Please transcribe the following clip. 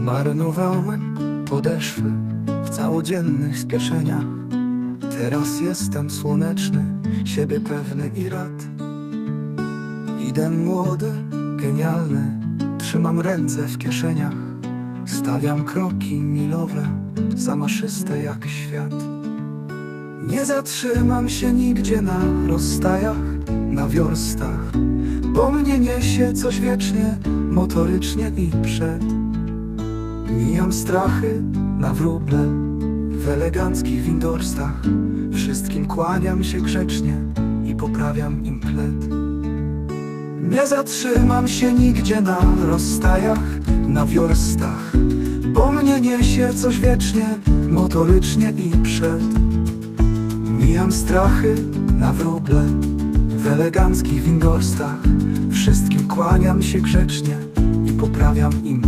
Zmarnowałem podeszwy w całodziennych spieszeniach. Teraz jestem słoneczny, siebie pewny i rad. Idę młody, genialny, trzymam ręce w kieszeniach. Stawiam kroki milowe, zamaszyste jak świat. Nie zatrzymam się nigdzie na rozstajach, na wiorstach Bo mnie niesie coś wiecznie, motorycznie i przed Mijam strachy na wróble W eleganckich windorstach. Wszystkim kłaniam się grzecznie I poprawiam im Nie zatrzymam się nigdzie na rozstajach Na wiorstach Bo mnie niesie coś wiecznie Motorycznie i przed. Mijam strachy na wróble W eleganckich windorstach. Wszystkim kłaniam się grzecznie I poprawiam im